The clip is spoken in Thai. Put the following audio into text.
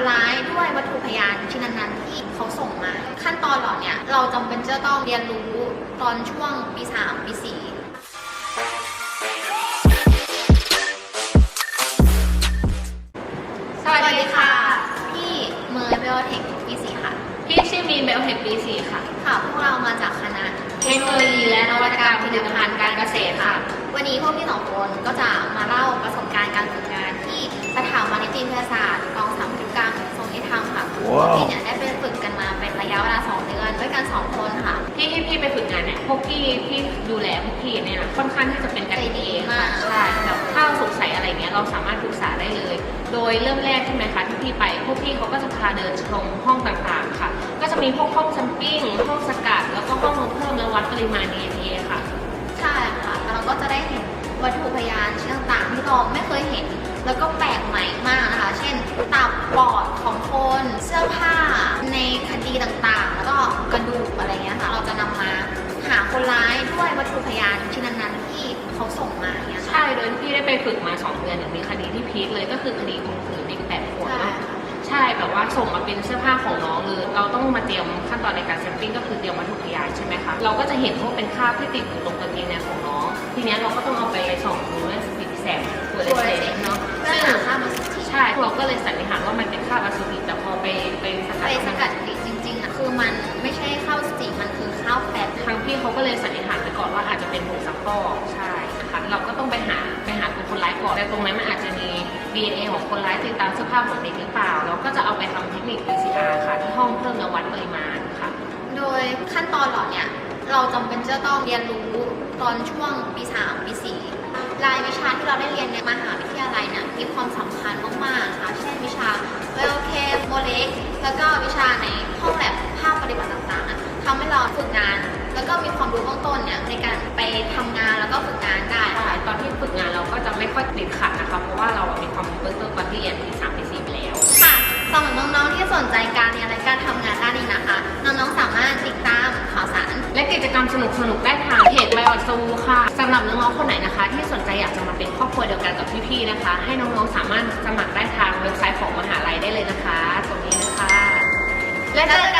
คนร้ายด้วยวัตถุพยานชิ้นนั้นๆที่เขาส่งมา ขั้นตอนเหล่าเนี้ยเราจำเป็นจะต้องเรียนรู้ตอนช่วงปี3ปี4สวัสดีค่ะ พี่เมย์เบลเทคปี4ค่ะ พี่ชื่อมีนเบลเทคปีสี่ค่ะ ค่ะ พวกเรามาจากคณะเทคโนโลยีและนวัตกรรมผลิตภัณฑ์การเกษตรค่ะ วันนี้พวกพี่สองคนก็จะมาเล่า พวกพี่พี่ดูแลพวกพี่เนี่ยนะค่อนข้างที่จะเป็นกันเองค่ะใช่แบบถ้าเราสงสัยอะไรเงี้ยเราสามารถปรึกษาได้เลย โดยเริ่มแรกใช่ไหมคะที่พี่ไป พวกพี่เขาก็จะพาเดินชมห้องต่างๆค่ะ ก็จะมีพวกห้องแซมปิ้งห้องสกัดแล้วก็ห้องเพิ่มและวัดปริมาณ DNA ค่ะ ใช่ค่ะแล้วเราก็จะได้เห็นวัตถุพยานชิ้นต่างๆที่เราไม่เคยเห็น แล้วก็แปลกใหม่มากนะคะ คนร้ายด้วยวัตถุพยานชิ้นนั้นๆที่เขาส่งมาเนี่ยค่ะใช่โดยที่พี่ได้ไปฝึกมาสองเดือนเนี่ยมีคดีที่พีคเลยก็คือคดีข่มขืนเด็กแปดขวบใช่เนาะค่ะใช่แบบว่าส่งมาเป็นเสื้อผ้าของน้องเลยเราต้องมาเตรียมขั้นตอนในการแซมปิ้งก็คือเตรียมวัตถุพยานใช่ไหมคะเราก็จะเห็นว่าเป็นคราบที่ติดอยู่ตรงกางเกงในของน้อง ทีเนี้ยเราก็ต้องเอาไปส่องดูด้วยสปีดแสงตัวเลตัวเลเซขนเนาะเพื่อซึ่งหาค่ามาสุทธิใช่ เราก็เลยสันนิษฐานว่า เขาก็เลยสันนิษฐานไปก่อนว่าอาจจะเป็นผงซักฟอกใช่นะคะเราก็ต้องไปหาไปหาตัวคนร้ายก่อนแต่ตรงนั้นมันอาจจะมี DNA ของคนร้ายติดตามเสื้อผ้าของเด็กหรือเปล่า เราก็จะเอาไปทำเทคนิค PCR ค่ะ ที่ห้องเพิ่มและวัดปริมาณค่ะ โดยขั้นตอนเหล่าเนี้ยเราจำเป็นจะต้องเรียนรู้ตอนช่วงปี3ปี4รายวิชาที่เราได้เรียนในมหาวิทยาลัยเนี่ยมีความ เบื้องต้นเนี่ยในการไปทำงานแล้วก็ฝึกงานได้ใช่ค่ะตอนที่ฝึกงานเราก็จะไม่ค่อยติดขัดนะคะ เพราะว่าเรามีความรู้เบื้องต้นตอนที่เรียนปีสามปีสี่ไปแล้ว ค่ะสำหรับน้องๆที่สนใจการเรียนและการทำงานด้านนี้นะคะ น้องๆสามารถติดตามข่าวสาร และกิจกรรมสนุกๆได้ทางเพจไบออซูค่ะสำหรับน้องๆคนไหนนะคะ ที่สนใจอยากจะมาเป็นครอบครัวเดียวกันกับพี่ๆนะคะ ให้น้องๆสามารถสมัครได้ทางเว็บไซต์ของมหาลัยได้เลยนะคะ ตรงนี้เลยค่ะและเจอกันนะคะ